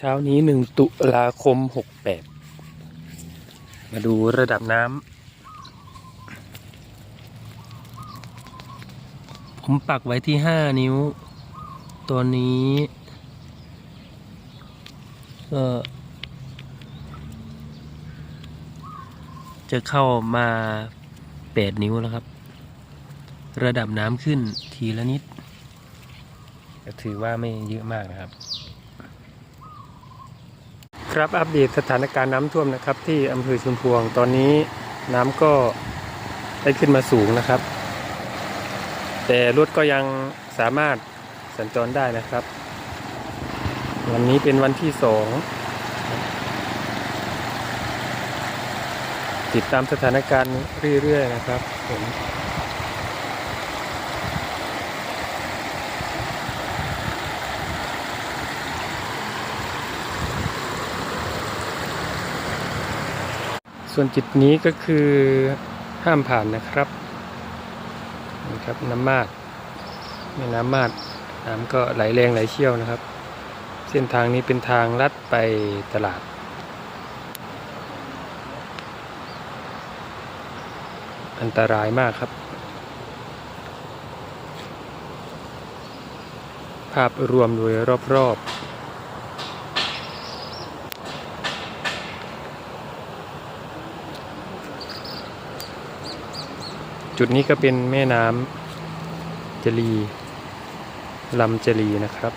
เช้านี้หนึ่งตุลาคมหกแปดมาดูระดับน้ำผมปักไว้ที่ห้านิ้ว ตัวนี้ก็จะเข้ามาแปดนิ้วแล้วครับ ระดับน้ำขึ้นทีละนิดก็ถือว่าไม่เยอะมากนะครับ ครับอัปเดตสถานการณ์น้ำท่วมนะครับ ที่อำเภอชุมพวงตอนนี้น้ำก็ได้ขึ้นมาสูงนะครับ แต่รถก็ยังสามารถสัญจรได้นะครับ วันนี้เป็นวันที่สองติดตามสถานการณ์เรื่อยๆนะครับผม ส่วนจุดนี้ก็คือห้ามผ่านนะครับนี่ครับน้ำมาดแม่น้ำมาดน้ำก็ไหลแรงไหลเชี่ยวนะครับ เส้นทางนี้เป็นทางลัดไปตลาดอันตรายมากครับ ภาพรวมโดยรอบๆ จุดนี้ก็เป็นแม่น้ำจรีลำจรีนะครับ